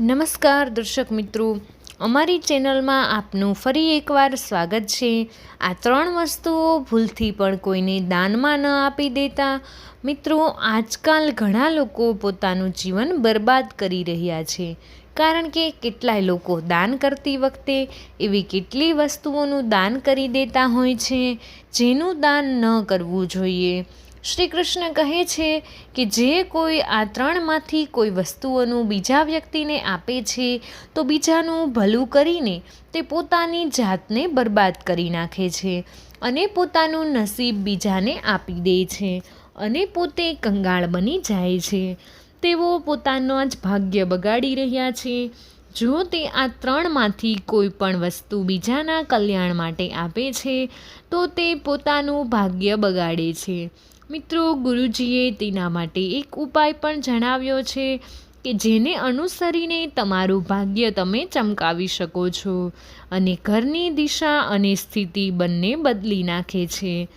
નમસ્કાર દર્શક મિત્રો. અમારી ચેનલમાં આપનું ફરી એકવાર સ્વાગત છે. આ ત્રણ વસ્તુઓ ભૂલથી પણ કોઈને દાનમાં ન આપી દેતા. મિત્રો, આજકાલ ઘણા લોકો પોતાનું જીવન બરબાદ કરી રહ્યા છે. કારણ કે કેટલાય લોકો દાન કરતી વખતે એવી કેટલી વસ્તુઓનું દાન કરી દેતા હોય છે, જેનું દાન ન કરવું જોઈએ. શ્રી કૃષ્ણ કહે છે કે જે કોઈ આ ત્રણમાંથી કોઈ વસ્તુઓનું બીજા વ્યક્તિને આપે છે, તો બીજાનું ભલું કરીને તે પોતાની જાતને બરબાદ કરી નાખે છે અને પોતાનું નસીબ બીજાને આપી દે છે અને પોતે કંગાળ બની જાય છે. તેઓ પોતાનો જ ભાગ્ય બગાડી રહ્યા છે. જો તે આ ત્રણમાંથી કોઈ પણ વસ્તુ બીજાના કલ્યાણ માટે આપે છે, તો તે પોતાનું ભાગ્ય બગાડે છે. મિત્રો, ગુરુજીએ તેના માટે એક ઉપાય પણ જણાવ્યો છે કે જેને અનુસરીને તમારું ભાગ્ય તમે ચમકાવી શકો છો અને ઘરની દિશા અને સ્થિતિ બંને બદલી નાખે છે.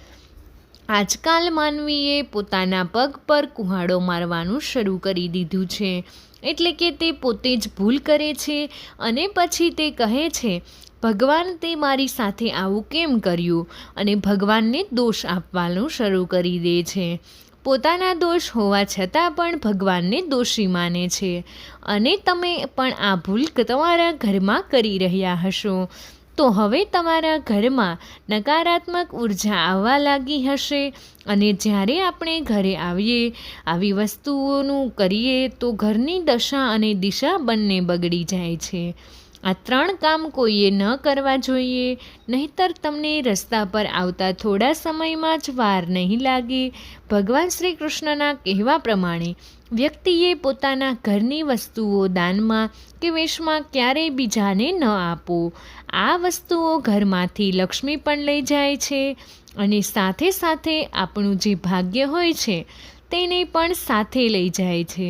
આજકાલ માનવીએ પોતાના પગ પર કુહાડો મારવાનું શરૂ કરી દીધું છે. એટલે કે તે પોતે જ ભૂલ કરે છે અને પછી તે કહે છે ભગવાન તે મારી સાથે આવું કેમ કર્યું? અને ભગવાનને દોષ આપવાનું શરૂ કરી દે છે. પોતાના દોષ હોવા છતાં પણ ભગવાનને દોષી માને છે. અને તમે પણ આ ભૂલ તમારા ઘરમાં કરી રહ્યા હશો. તો હવે તમારા ઘરમાં નકારાત્મક ઊર્જા આવવા લાગી હશે. અને જ્યારે આપણે ઘરે આવીએ, આવી વસ્તુઓનું કરીએ તો ઘરની દશા અને દિશા બંને બગડી જાય છે. આ ત્રણ કામ કોઈએ ન કરવા જોઈએ, નહીતર તમને રસ્તા પર આવતા થોડા સમયમાં જ વાર નહીં લાગે. ભગવાન શ્રી કૃષ્ણના કહેવા પ્રમાણે, વ્યક્તિએ પોતાના ઘરની વસ્તુઓ દાનમાં કે વેશમાં ક્યારેય બીજાને ન આપો. આ વસ્તુઓ ઘરમાંથી લક્ષ્મી પણ લઈ જાય છે અને સાથે સાથે આપણું જે ભાગ્ય હોય છે, તેને પણ સાથે લઈ જાય છે.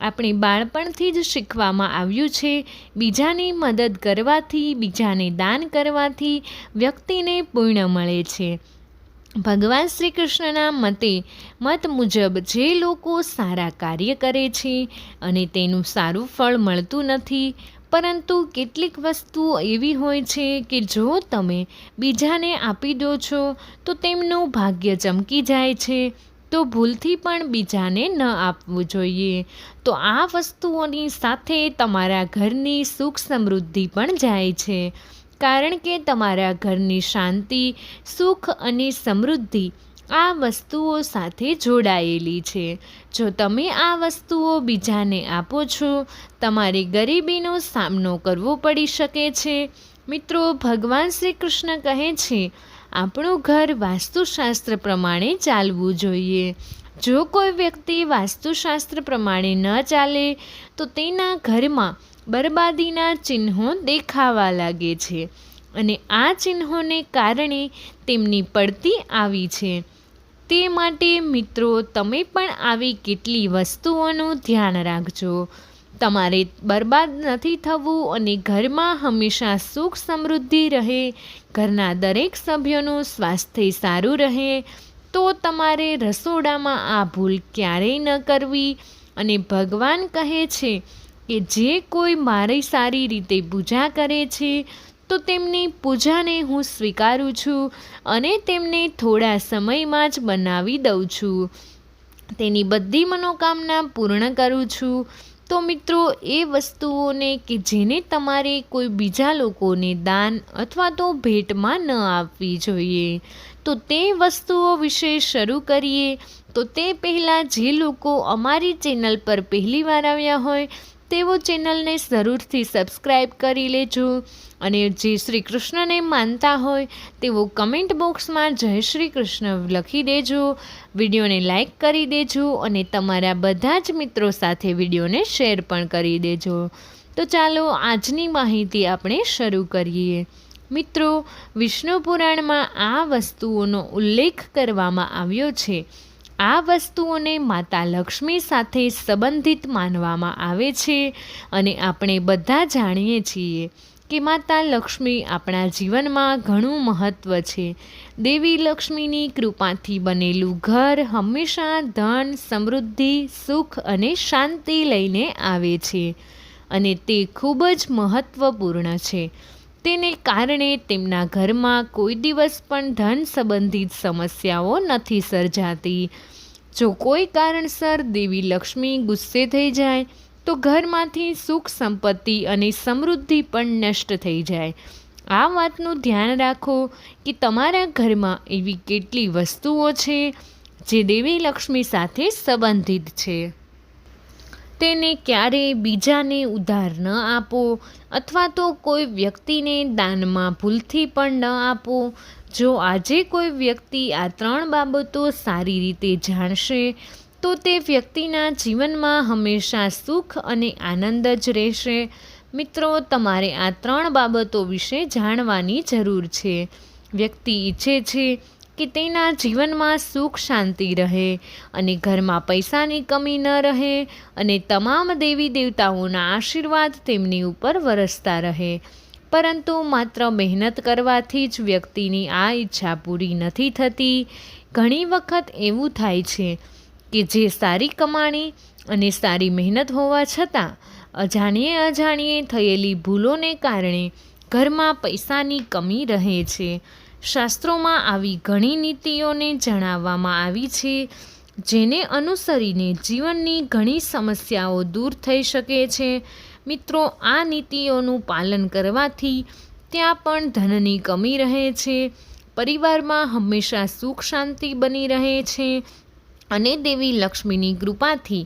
આપણે બાળપણથી જ શીખવામાં આવ્યું છે. બીજાની મદદ કરવાથી, બીજાને દાન કરવાથી વ્યક્તિને પૂર્ણ મળે છે. ભગવાન શ્રી કૃષ્ણના મતે, મત મુજબ જે લોકો સારા કાર્ય કરે છે અને તેનું સારું ફળ મળતું નથી, પરંતુ કેટલીક વસ્તુઓ એવી હોય છે કે જો તમે બીજાને આપી દો છો, તો તેમનું ભાગ્ય ચમકી જાય છે. તો ભૂલથી પણ બીજાને ન આપવું જોઈએ. તો આ વસ્તુઓની સાથે તમારા ઘરની સુખ સમૃદ્ધિ પણ જાય છે. કારણ કે તમારા ઘરની શાંતિ, સુખ અને સમૃદ્ધિ આ વસ્તુઓ સાથે જોડાયેલી છે. જો તમે આ વસ્તુઓ બીજાને આપો છો, તમારે ગરીબીનો સામનો કરવો પડી શકે છે. મિત્રો, ભગવાન શ્રી કૃષ્ણ કહે છે આપણું ઘર વાસ્તુશાસ્ત્ર પ્રમાણે ચાલવું જોઈએ. જો કોઈ વ્યક્તિ વાસ્તુશાસ્ત્ર પ્રમાણે ન ચાલે, તો તેના ઘરમાં બરબાદીના ચિહ્નો દેખાવા લાગે છે અને આ ચિહ્નોને કારણે તેમની પડતી આવી છે. તે માટે મિત્રો, તમે પણ આવી કેટલી વસ્તુઓનું ધ્યાન રાખજો. તમારે બરબાદ નથી થવું અને ઘરમાં હંમેશા સુખ સમૃદ્ધિ રહે, ઘરના દરેક સભ્યોનું સ્વાસ્થ્ય સારું રહે, તો તમારે રસોડામાં આ ભૂલ ક્યારેય ન કરવી. અને ભગવાન કહે છે કે જે કોઈ મારી સારી રીતે પૂજા કરે છે, તો તેમની પૂજાને હું સ્વીકારું છું અને તેમને થોડા સમયમાં જ બનાવી દઉં છું. તેની બધી મનોકામના પૂર્ણ કરું છું. તો મિત્રો, એ વસ્તુઓને કે જેને તમારે કોઈ બીજા લોકોને દાન અથવા તો ભેટમાં ન આપવી જોઈએ, તો તે વસ્તુઓ વિશે શરૂ કરીએ. તો તે પહેલાં જે લોકો અમારી ચેનલ પર પહેલીવાર આવ્યા હોય તેઓ ચેનલને જરૂરથી સબસ્ક્રાઈબ કરી લેજો અને જે શ્રી કૃષ્ણને માનતા હોય તેઓ કમેન્ટ બોક્સમાં જય શ્રી કૃષ્ણ લખી દેજો, વિડીયોને લાઈક કરી દેજો અને તમારા બધા જ મિત્રો સાથે વિડીયોને શેર પણ કરી દેજો. તો ચાલો આજની માહિતી આપણે શરૂ કરીએ. મિત્રો, વિષ્ણુ પુરાણમાં આ વસ્તુઓનો ઉલ્લેખ કરવામાં આવ્યો છે. આ વસ્તુઓને માતા લક્ષ્મી સાથે સંબંધિત માનવામાં આવે છે અને આપણે બધા જાણીએ છીએ કે માતા લક્ષ્મી આપણા જીવનમાં ઘણું મહત્ત્વ છે. દેવી લક્ષ્મીની કૃપાથી બનેલું ઘર હંમેશા ધન, સમૃદ્ધિ, સુખ અને શાંતિ લઈને આવે છે અને તે ખૂબ જ મહત્ત્વપૂર્ણ છે. તેને કારણે તેમના ઘરમાં કોઈ દિવસ પણ ધન સંબંધિત સમસ્યાઓ નથી સર્જાતી. જો કોઈ કારણસર દેવી લક્ષ્મી ગુસ્સે થઈ જાય, તો ઘરમાંથી સુખ, સંપત્તિ અને સમૃદ્ધિ પણ નષ્ટ થઈ જાય. આ વાતનું ધ્યાન રાખો કે તમારા ઘરમાં એવી કેટલી વસ્તુઓ છે જે દેવી લક્ષ્મી સાથે સંબંધિત છે. તેને ક્યારેય બીજાને ઉધાર ન આપો અથવા તો કોઈ વ્યક્તિને દાનમાં ભૂલથી પણ ન આપો. જો આજે કોઈ વ્યક્તિ આ ત્રણ બાબતો સારી રીતે જાણશે, તો તે વ્યક્તિના જીવનમાં હંમેશા સુખ અને આનંદ જ રહેશે. મિત્રો, તમારે આ ત્રણ બાબતો વિશે જાણવાની જરૂર છે. વ્યક્તિ ઈચ્છે છે કે તેના જીવનમાં સુખ શાંતિ રહે અને ઘરમાં પૈસાની કમી ન રહે અને તમામ દેવી દેવતાઓના આશીર્વાદ તેમની ઉપર વરસતા રહે. પરંતુ માત્ર મહેનત કરવાથી જ વ્યક્તિની આ ઈચ્છા પૂરી નથી થતી. ઘણી વખત એવું થાય છે કે જે સારી કમાણી અને સારી મહેનત હોવા છતાં અજાણીએ અજાણીએ થયેલી ભૂલોને કારણે ઘરમાં પૈસાની કમી રહે છે. શાસ્ત્રોમાં આવી ઘણી નીતિઓને જણાવવામાં આવી છે જેને અનુસરીને જીવનની ઘણી સમસ્યાઓ દૂર થઈ શકે છે. મિત્રો, આ નીતિઓનું પાલન કરવાથી ત્યાં પણ ધનની કમી રહે છે, પરિવારમાં હંમેશા સુખ શાંતિ બની રહે છે અને દેવી લક્ષ્મીની કૃપાથી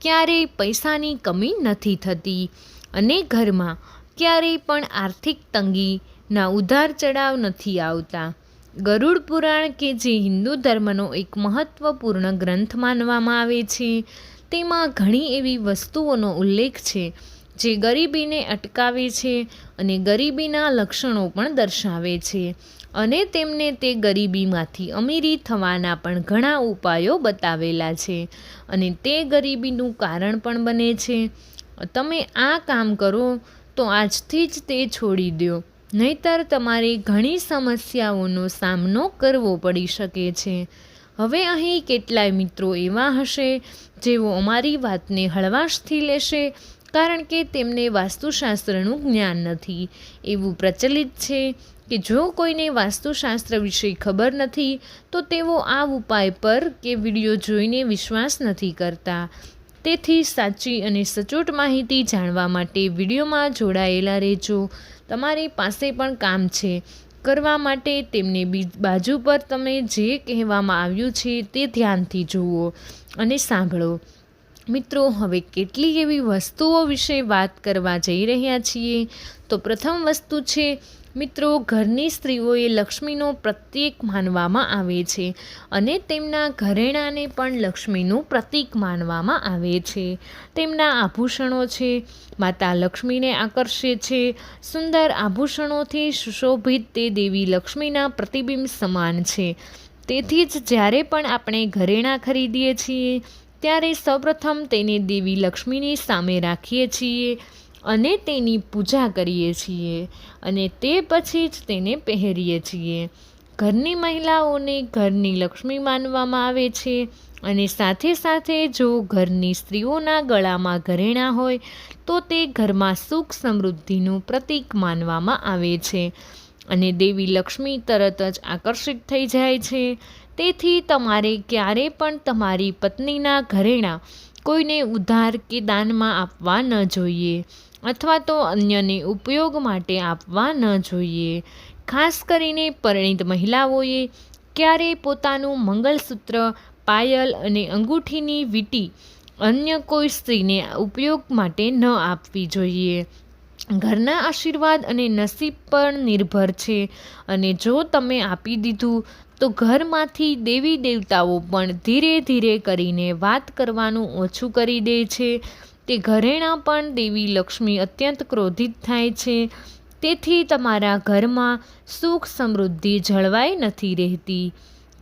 ક્યારેય પૈસાની કમી નથી થતી અને ઘરમાં ક્યારેય પણ આર્થિક તંગીના ઉધાર ચડાવ નથી આવતા. ગરુડ પુરાણ કે જે હિન્દુ ધર્મનો એક મહત્ત્વપૂર્ણ ગ્રંથ માનવામાં આવે છે, તેમાં ઘણી એવી વસ્તુઓનો ઉલ્લેખ છે જે ગરીબીને અટકાવે છે અને ગરીબીના લક્ષણો પણ દર્શાવે છે. અને તેમને તે ગરીબીમાંથી અમીરી થવાના પણ ઘણા ઉપાયો બતાવેલા છે. અને તે ગરીબીનું કારણ પણ બને છે. તમે આ કામ કરો તો આજથી જ તે છોડી દો, નહીતર તમારે ઘણી સમસ્યાઓનો સામનો કરવો પડી શકે છે. હવે અહીં કેટલાય મિત્રો એવા હશે જેઓ અમારી વાતને હળવાશથી લેશે કારણ કે તેમને વાસ્તુશાસ્ત્રનું જ્ઞાન નથી. એવું પ્રચલિત છે કે જો કોઈને વાસ્તુશાસ્ત્ર વિશે ખબર નથી, તો તેઓ આ ઉપાય પર કે વીડિયો જોઈને વિશ્વાસ નથી કરતા. તેથી સાચી અને સચોટ માહિતી જાણવા માટે વિડીયોમાં જોડાયેલા રહેજો. તમારી પાસે પણ કામ છે. કરવા માટે તેમને બાજુ પર તમે જે કહેવામાં આવ્યું છે તે ધ્યાનથી જુઓ અને સાંભળો. મિત્રો, હવે કેટલી એવી વસ્તુઓ વિશે વાત કરવા જઈ રહ્યા છીએ? તો પ્રથમ વસ્તુ છે, મિત્રો, ઘરની સ્ત્રીઓએ લક્ષ્મીનો પ્રતીક માનવામાં આવે છે અને તેમના ઘરેણાને પણ લક્ષ્મીનું પ્રતીક માનવામાં આવે છે. તેમના આભૂષણો છે, માતા લક્ષ્મીને આકર્ષે છે, સુંદર આભૂષણોથી સુશોભિત તે દેવી લક્ષ્મીના પ્રતિબિંબ સમાન છે. તેથી જ જ્યારે પણ આપણે ઘરેણાં ખરીદીએ છીએ ત્યારે સૌપ્રથમ તેને દેવી લક્ષ્મીની સામે રાખીએ છીએ અને તેની પૂજા કરીએ છીએ અને તે પછી જ તેને પહેરીએ છીએ. ઘરની મહિલાઓને ઘરની લક્ષ્મી માનવામાં આવે છે અને સાથે સાથે જો ઘરની સ્ત્રીઓના ગળામાં ઘરેણાં હોય, તો તે ઘરમાં સુખ સમૃદ્ધિનું પ્રતીક માનવામાં આવે છે અને દેવી લક્ષ્મી તરત જ આકર્ષિત થઈ જાય છે. તેથી તમારે ક્યારે પણ તમારી પત્નીના ઘરેણાં કોઈને ઉધાર કે દાનમાં આપવા ન જોઈએ અથવા તો અન્યને ઉપયોગ માટે આપવા ન જોઈએ. ખાસ કરીને પરિણીત મહિલાઓએ ક્યારેય પોતાનું મંગલસૂત્ર, પાયલ અને અંગૂઠીની વીંટી અન્ય કોઈ સ્ત્રીને ઉપયોગ માટે ન આપવી જોઈએ. ઘરના આશીર્વાદ અને નસીબ પર નિર્ભર છે અને જો તમે આપી દીધું તો ઘરમાંથી દેવી દેવતાઓ પણ ધીરે ધીરે કરીને વાત કરવાનું ઓછું કરી દે છે. તે ઘરેણાં પણ દેવી લક્ષ્મી અત્યંત ક્રોધિત થાય છે. તેથી તમારા ઘરમાં સુખ સમૃદ્ધિ જળવાઈ નથી રહેતી.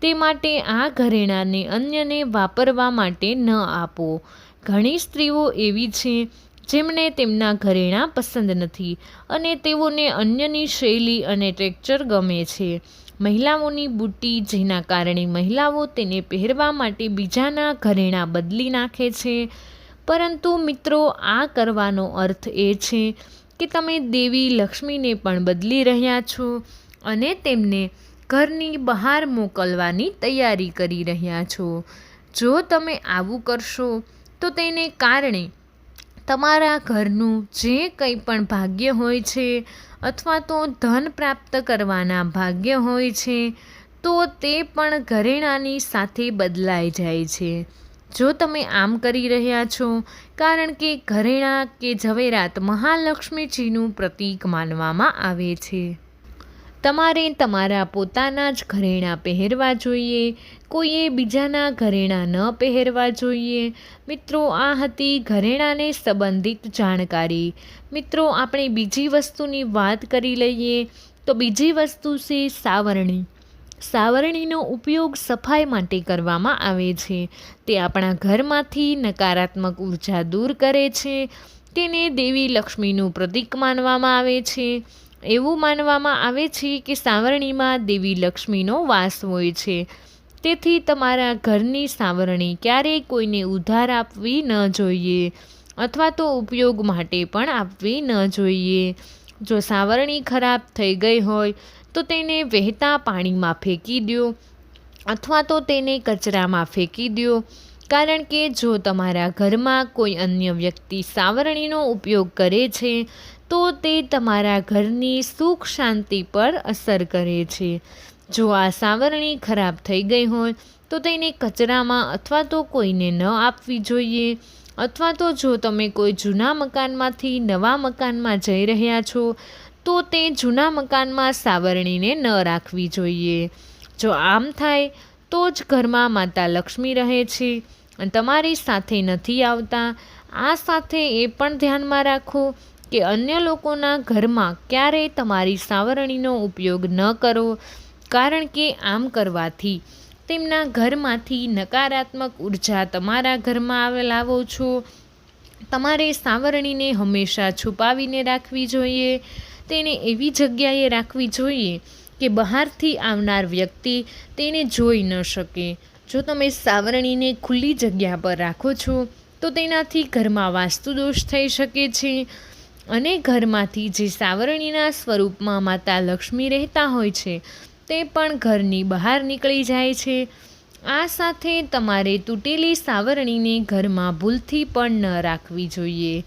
તે માટે આ ઘરેણાંને અન્યને વાપરવા માટે ન આપો. ઘણી સ્ત્રીઓ એવી છે જેમને તેમના ઘરેણાં પસંદ નથી અને તેઓને અન્યની શૈલી અને ટેક્ચર ગમે છે. મહિલાઓની બુટ્ટી જેના કારણે મહિલાઓ તેને પહેરવા માટે બીજાના ઘરેણાં બદલી નાખે છે. પરંતુ મિત્રો, આ કરવાનો અર્થ એ છે કે તમે દેવી લક્ષ્મીને પણ બદલી રહ્યા છો અને તેમને ઘરની બહાર મોકલવાની તૈયારી કરી રહ્યા છો. જો તમે આવું કરશો, તો તેને કારણે તમારા ઘરનું જે કંઈ પણ ભાગ્ય હોય છે અથવા તો ધન પ્રાપ્ત કરવાના ભાગ્ય હોય છે, તો તે પણ ઘરેણાની સાથે બદલાઈ જાય છે. જો તમે આમ કરી રહ્યા છો, કારણ કે ઘરેણા કે ઝવેરાત મહાલક્ષ્મીજીનું પ્રતીક માનવામાં આવે છે. તમારે તમારા પોતાના જ ઘરેણાં પહેરવા જોઈએ, કોઈએ બીજાના ઘરેણાં ન પહેરવા જોઈએ. મિત્રો, આ હતી ઘરેણાંને સંબંધિત જાણકારી. મિત્રો, આપણે બીજી વસ્તુની વાત કરી લઈએ તો બીજી વસ્તુ છે સાવરણી. સાવરણીનો ઉપયોગ સફાઈ માટે કરવામાં આવે છે. તે આપણા ઘરમાંથી નકારાત્મક ઊર્જા દૂર કરે છે. તેને દેવી લક્ષ્મીનું પ્રતીક માનવામાં આવે છે. એવું માનવામાં આવે છે કે સાવરણીમાં દેવી લક્ષ્મીનો વાસ હોય છે. તેથી તમારા ઘરની સાવરણી ક્યારેય કોઈને ઉધાર આપવી ન જોઈએ અથવા તો ઉપયોગ માટે પણ આપવી ન જોઈએ. જો સાવરણી ખરાબ થઈ ગઈ હોય, તો તેને વહેતા પાણીમાં ફેંકી દો અથવા તો તેને કચરામાં ફેંકી દો. કારણ કે જો તમારા ઘરમાં કોઈ અન્ય વ્યક્તિ સાવરણીનો ઉપયોગ કરે છે તો તે તમારા ઘરની સુખ શાંતિ પર અસર કરે છે. જો આ સાવરણી ખરાબ થઈ ગઈ હોય, તો તેને કચરામાં અથવા તો કોઈને ન આપવી જોઈએ. અથવા તો જો તમે કોઈ જૂના મકાનમાંથી નવા મકાનમાં જઈ રહ્યા છો, તો તે જૂના મકાનમાં સાવરણીને ન રાખવી જોઈએ. જો આમ થાય, તો જ ઘરમાં માતા લક્ષ્મી રહે છે. તમારી સાથે નથી આવતા. આ સાથે એ પણ ધ્યાનમાં રાખો. કે અન્ય લોકોના ઘરમાં ક્યારેય તમારી સાવરણીનો ઉપયોગ ન કરો, કારણ કે આમ કરવાથી તેમના ઘરમાંથી નકારાત્મક ઊર્જા તમારા ઘરમાં આવે, લાવો છો. તમારે સાવરણીને હંમેશા છુપાવીને રાખવી જોઈએ. તેને એવી જગ્યાએ રાખવી જોઈએ કે બહારથી આવનાર વ્યક્તિ તેને જોઈ ન શકે. જો તમે સાવરણીને ખુલ્લી જગ્યા પર રાખો છો, તો તેનાથી ઘરમાં વાસ્તુદોષ થઈ શકે છે. અને ઘરમાંથી જે સાવરણીના સ્વરૂપમાં માતા લક્ષ્મી રહેતા હોય છે, તે પણ ઘરની બહાર નીકળી જાય છે. આ સાથે તમારે તૂટેલી સાવરણીને ઘરમાં ભૂલથી પણ ન રાખવી જોઈએ.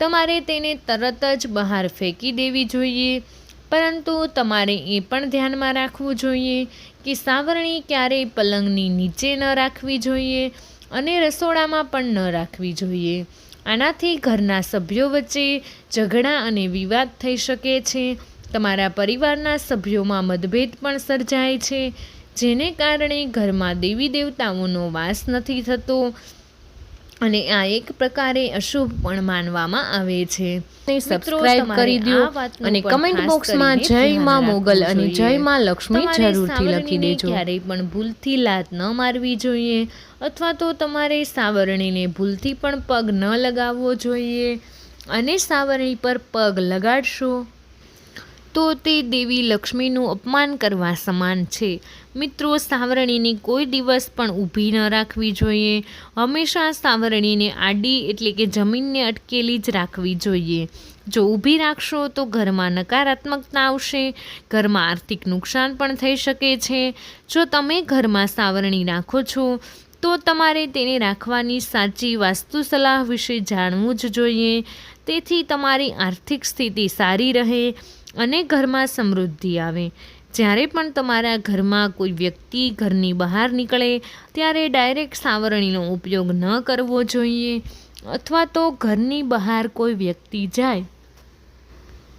તમારે તેને તરત જ બહાર ફેંકી દેવી જોઈએ. પરંતુ તમારે એ પણ ધ્યાનમાં રાખવું જોઈએ કે સાવરણી ક્યારેય પલંગની નીચે ન રાખવી જોઈએ અને રસોડામાં પણ ન રાખવી જોઈએ. આનાથી ઘરના સભ્યો વચ્ચે ઝઘડા અને વિવાદ થઈ શકે છે. તમારા પરિવારના સભ્યોમાં મતભેદ પણ સર્જાય છે, જેને કારણે ઘરમાં દેવી દેવતાઓનો વાસ નથી થતો. અને આ એક પ્રકારે અશુભ પણ માનવામાં આવે છે. સબસ્ક્રાઇબ કરી દો અને કમેન્ટ બોક્સમાં જય માં મોગલ અને જય માં લક્ષ્મી જરૂરથી લખી દેજો. ક્યારેય પણ ભૂલથી લાત ન મારવી જોઈએ અથવા તો તમારે સાવરણીને ભૂલથી પણ પગ ન લગાવવો જોઈએ. અને સાવરણી પર પગ લગાડશો. તો તે દેવી લક્ષ્મીનું અપમાન કરવા સમાન છે. મિત્રો, સાવરણીને કોઈ દિવસ પણ ઊભી ન રાખવી જોઈએ. હંમેશા સાવરણીને આડી એટલે કે જમીનને અટકેલી જ રાખવી જોઈએ. જો ઊભી રાખશો તો ઘરમાં નકારાત્મકતા આવશે, ઘરમાં આર્થિક નુકસાન પણ થઈ શકે છે. જો તમે ઘરમાં સાવરણી રાખો છો, તો તમારે તેને રાખવાની સાચી વાસ્તુ સલાહ વિશે જાણવું જ જોઈએ. તેથી તમારી આર્થિક સ્થિતિ સારી રહે અને ઘરમાં સમૃદ્ધિ આવે. જ્યારે પણ તમારા ઘરમાં કોઈ વ્યક્તિ ઘરની બહાર નીકળે, ત્યારે ડાયરેક્ટ સાવરણીનો ઉપયોગ ન કરવો જોઈએ અથવા તો ઘરની બહાર કોઈ વ્યક્તિ જાય,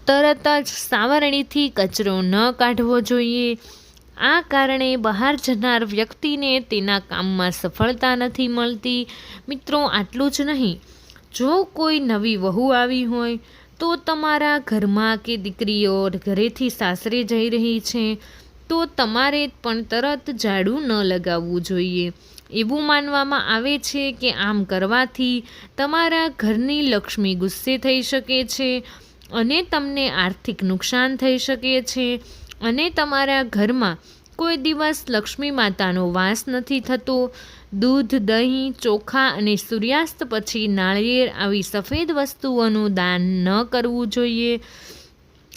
તરત જ સાવરણીથી કચરો ન કાઢવો જોઈએ. આ કારણે બહાર જનાર વ્યક્તિને તેના કામમાં સફળતા નથી મળતી. મિત્રો, આટલું જ નહીં. જો કોઈ નવી વહુ આવી હોય તો તમારા ઘરમાં કે દીકરીઓ ઘરેથી સાસરે જઈ રહી છે, તો તમારે પણ તરત ઝાડુ ન લગાવવું જોઈએ. એવું માનવામાં આવે છે કે આમ કરવાથી તમારા ઘરની લક્ષ્મી ગુસ્સે થઈ શકે છે અને તમને આર્થિક નુકસાન થઈ શકે છે અને તમારા ઘરમાં કોઈ દિવસ લક્ષ્મી માતાનો વાસ નથી થતો દૂધ, દહીં, ચોખા અને સૂર્યાસ્ત પછી નાળિયેર આવી સફેદ વસ્તુઓનું દાન ન કરવું જોઈએ.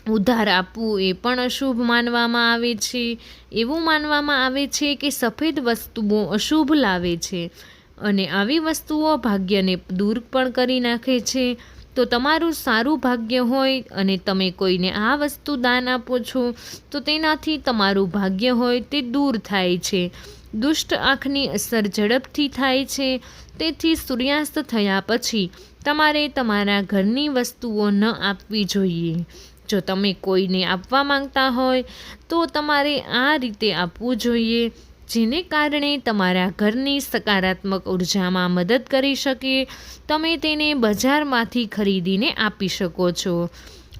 ઉધાર આપવું એ પણ અશુભ માનવામાં આવે છે. એવું માનવામાં આવે છે કે સફેદ વસ્તુઓ અશુભ લાવે છે અને આવી વસ્તુઓ ભાગ્યને દૂર પણ કરી નાખે છે. તો તમારું સારું ભાગ્ય હોય અને તમે કોઈને આ વસ્તુ દાન આપો છો, તો તેનાથી તમારું ભાગ્ય હોય તે દૂર થાય છે. દુષ્ટ આંખની અસર ઝડપથી થાય છે, તેથી સૂર્યાસ્ત થયા પછી તમારે તમારા ઘરની વસ્તુઓ ન આપવી જોઈએ. જો તમે કોઈને આપવા માંગતા હોય, તો તમારે આ રીતે આપવું જોઈએ, જેને કારણે તમારા ઘરની સકારાત્મક ઉર્જામાં મદદ કરી શકે. તમે તેને બજારમાંથી ખરીદીને આપી શકો છો,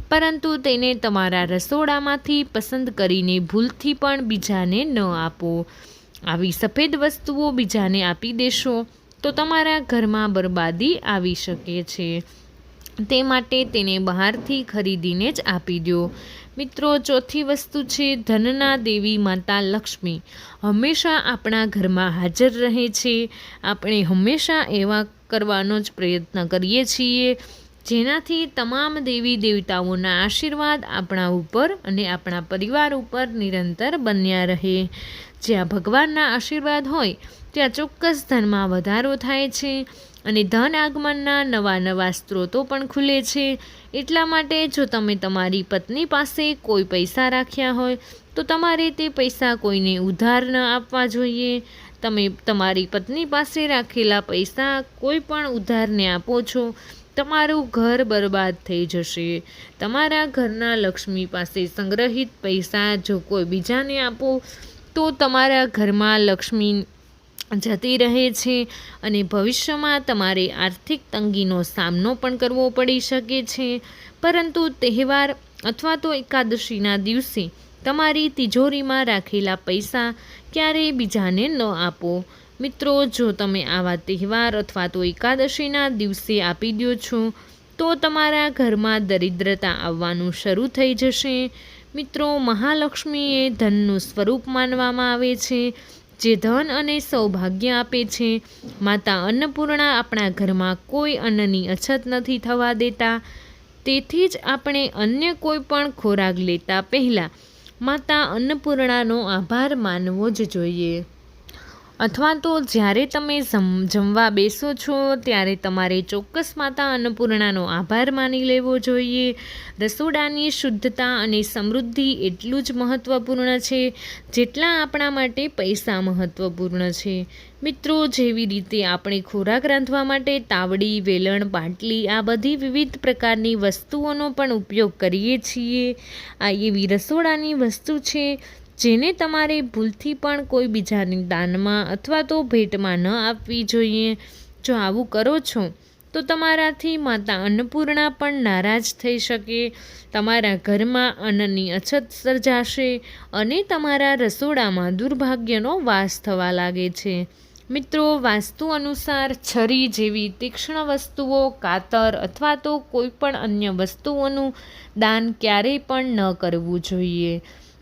પરંતુ તેને તમારા રસોડામાંથી પસંદ કરીને ભૂલથી પણ બીજાને ન આપો. આવી સફેદ વસ્તુઓ બીજાને આપી દેશો, તો તમારા ઘરમાં બરબાદી આવી શકે છે. તે માટે તેને બહારથી ખરીદીને જ આપી દો. મિત્રો, ચોથી વસ્તુ છે ધનના દેવી માતા લક્ષ્મી. હંમેશા આપણા ઘરમાં હાજર રહે છે. આપણે હંમેશા એવા કરવાનો જ પ્રયત્ન કરીએ છીએ, જેનાથી તમામ દેવી દેવતાઓના આશીર્વાદ આપણા ઉપર અને આપણા પરિવાર ઉપર નિરંતર બન્યા રહે. જ્યાં ભગવાનના આશીર્વાદ હોય, ત્યાં ચોક્કસ ધનમાં વધારો થાય છે અને ધન આગમનના નવા નવા સ્ત્રોતો પણ ખુલે છે. એટલા માટે જો તમે તમારી પત્ની પાસે કોઈ પૈસા રાખ્યા હોય, તો તમારે તે પૈસા કોઈને ઉધાર ન આપવા જોઈએ. તમે તમારી પત્ની પાસે રાખેલા પૈસા કોઈ પણ ઉધારને આપો છો, તમારું ઘર બરબાદ થઈ જશે. તમારા ઘરના લક્ષ્મી પાસે સંગ્રહિત પૈસા જો કોઈ બીજાને આપો તો તમારા ઘરમાં લક્ષ્મી જતી રહે છે અને ભવિષ્યમાં તમારે આર્થિક તંગીનો સામનો પણ કરવો પડી શકે છે. પરંતુ તહેવાર અથવા તો એકાદશીના દિવસે તમારી તિજોરીમાં રાખેલા પૈસા ક્યારેય બીજાને ન આપો. મિત્રો, જો તમે આવા તહેવાર અથવા તો એકાદશીના દિવસે આપી દો છો, તો તમારા ઘરમાં દરિદ્રતા આવવાનું શરૂ થઈ જશે. મિત્રો મહાલક્ષ્મી એ ધનનું સ્વરૂપ માનવામાં આવે છે, જે ધન અને સૌભાગ્ય આપે છે. માતા અન્નપૂર્ણા આપણા ઘરમાં કોઈ અન્નની અછત નથી થવા દેતા. તેથી જ આપણે અન્ય કોઈ પણ ખોરાક લેતા પહેલાં માતા અન્નપૂર્ણાનો આભાર માનવો જ જોઈએ. અથવા તો જ્યારે તમે જમ જમવા બેસો છો, ત્યારે તમારે ચોક્કસ માતા અન્નપૂર્ણાનો આભાર માની લેવો જોઈએ. રસોડાની શુદ્ધતા અને સમૃદ્ધિ એટલું જ મહત્ત્વપૂર્ણ છે, જેટલા આપણા માટે પૈસા મહત્ત્વપૂર્ણ છે. મિત્રો, જેવી રીતે આપણે ખોરાક રાંધવા માટે તાવડી, વેલણ પાટલી આ બધી વિવિધ પ્રકારની વસ્તુઓનો પણ ઉપયોગ કરીએ છીએ, આ એવી રસોડાની વસ્તુ છે જેને તમારે ભૂલથી પણ કોઈ બીજાની દાનમાં અથવા તો ભેટમાં ન આપવી જોઈએ. જો આવું કરો છો, તો તમારાથી માતા અન્નપૂર્ણા પણ નારાજ થઈ શકે. તમારા ઘરમાં અન્નની અછત સર્જાશે અને તમારા રસોડામાં દુર્ભાગ્યનો વાસ થવા લાગે છે. મિત્રો, વાસ્તુ અનુસાર છરી જેવી તીક્ષ્ણ વસ્તુઓ, કાતર અથવા તો કોઈ પણ અન્ય વસ્તુઓનું દાન ક્યારેય પણ ન કરવું જોઈએ.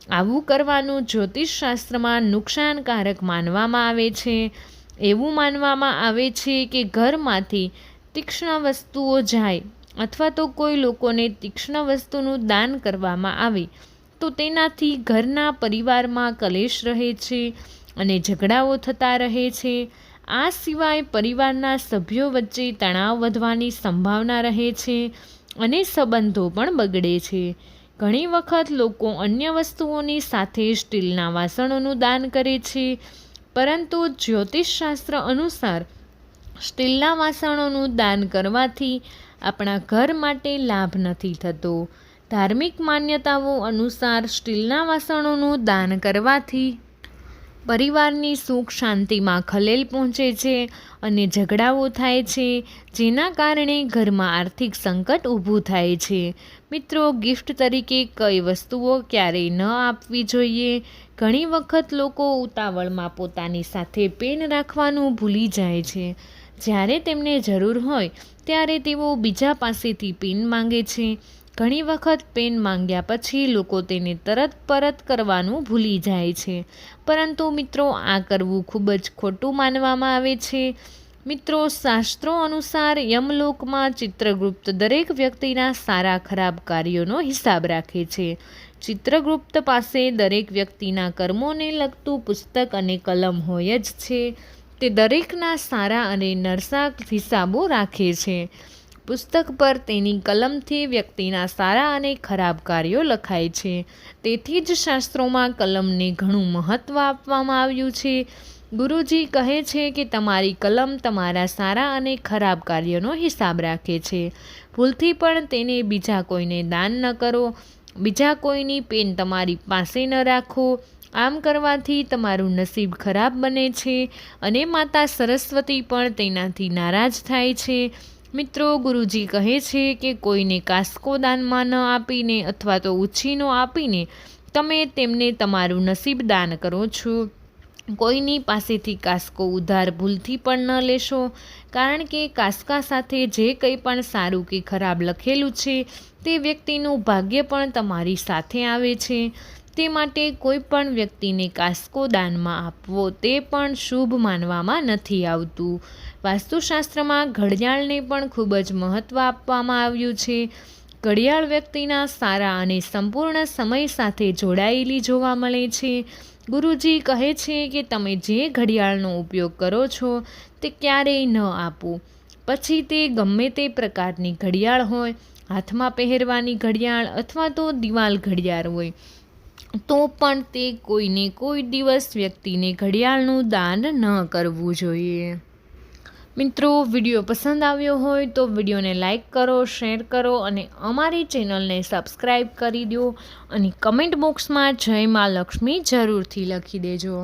આવું કરવાનું જ્યોતિષશાસ્ત્રમાં નુકસાનકારક માનવામાં આવે છે. એવું માનવામાં આવે છે કે ઘરમાંથી તીક્ષ્ણ વસ્તુઓ જાય અથવા તો કોઈ લોકોને તીક્ષ્ણ વસ્તુનું દાન કરવામાં આવે, તો તેનાથી ઘરના પરિવારમાં કલેશ રહે છે અને ઝઘડાઓ થતા રહે છે. આ સિવાય પરિવારના સભ્યો વચ્ચે તણાવ વધવાની સંભાવના રહે છે અને સંબંધો પણ બગડે છે. ઘણી વખત લોકો અન્ય વસ્તુઓની સાથે સ્ટીલના વાસણોનું દાન કરે છે. પરંતુ જ્યોતિષશાસ્ત્ર અનુસાર સ્ટીલના વાસણોનું દાન કરવાથી આપણા ઘર માટે લાભ નથી થતો. ધાર્મિક માન્યતાઓ અનુસાર સ્ટીલના વાસણોનું દાન કરવાથી પરિવારની સુખ શાંતિમાં ખલેલ પહોંચે છે અને ઝઘડાઓ થાય છે, જેના કારણે ઘરમાં આર્થિક સંકટ ઊભું થાય છે. મિત્રો, ગિફ્ટ તરીકે કઈ વસ્તુઓ ક્યારેય ન આપવી જોઈએ. ઘણી વખત લોકો ઉતાવળમાં પોતાની સાથે પેન રાખવાનું ભૂલી જાય છે. જ્યારે તેમને જરૂર હોય, ત્યારે તેઓ બીજા પાસેથી પિન માંગે છે. ઘણી વખત પેન માંગ્યા પછી લોકો તેને તરત પરત કરવાનું ભૂલી જાય છે. પરંતુ મિત્રો, આ કરવું ખૂબ જ ખોટું માનવામાં આવે છે. મિત્રો, શાસ્ત્રો અનુસાર યમલોકમાં ચિત્રગુપ્ત દરેક વ્યક્તિના સારા ખરાબ કાર્યોનો હિસાબ રાખે છે. ચિત્રગુપ્ત પાસે દરેક વ્યક્તિના કર્મોને લગતું પુસ્તક અને કલમ હોય જ છે. તે દરેકના સારા અને નરસા હિસાબો રાખે છે. પુસ્તક પર તેની કલમથી વ્યક્તિના સારા અને ખરાબ કાર્યો લખાય છે. તેથી જ શાસ્ત્રોમાં કલમને ઘણું મહત્ત્વ આપવામાં આવ્યું છે. ગુરુજી કહે છે કે તમારી કલમ તમારા સારા અને ખરાબ કાર્યનો હિસાબ રાખે છે. ભૂલથી પણ તેને બીજા કોઈને દાન ન કરો. બીજા કોઈની પેન તમારી પાસે ન રાખો. આમ કરવાથી તમારું નસીબ ખરાબ બને છે અને માતા સરસ્વતી પણ તેનાથી નારાજ થાય છે. મિત્રો, ગુરુજી કહે છે કે કોઈને કાસ્કો દાનમાં ન આપીને અથવા તો ઉછીનો આપીને તમે તેમને તમારું નસીબ દાન કરો છો. કોઈની પાસેથી કાસ્કો ઉધાર ભૂલથી પણ ન લેશો, કારણ કે કાસ્કા સાથે જે કંઈ પણ સારું કે ખરાબ લખેલું છે, તે વ્યક્તિનું ભાગ્ય પણ તમારી સાથે આવે છે. તે માટે કોઈ પણ વ્યક્તિને કાસ્કો દાનમાં આપવો તે પણ શુભ માનવામાં નથી આવતું. વાસ્તુશાસ્ત્રમાં ઘડિયાળને પણ ખૂબ જ મહત્ત્વ આપવામાં આવ્યું છે. ઘડિયાળ વ્યક્તિના સારા અને સંપૂર્ણ સમય સાથે જોડાયેલી જોવા મળે છે. ગુરુજી કહે છે કે તમે જે ઘડિયાળનો ઉપયોગ કરો છો તે ક્યારેય ન આપો. પછી તે ગમે તે પ્રકારની ઘડિયાળ હોય, હાથમાં પહેરવાની ઘડિયાળ અથવા તો દિવાલ ઘડિયાળ હોય. તો પણ તે કોઈને કોઈ દિવસ વ્યક્તિને ઘડિયાળનું દાન ન કરવું જોઈએ. મિત્રો, વીડિયો પસંદ આવ્યો હોય તો વિડીયોને લાઇક કરો, શેર કરો અને અમારી ચેનલને સબસ્ક્રાઈબ કરી દો અને કમેન્ટ બોક્સમાં જય મા લક્ષ્મી જરૂરથી લખી દેજો.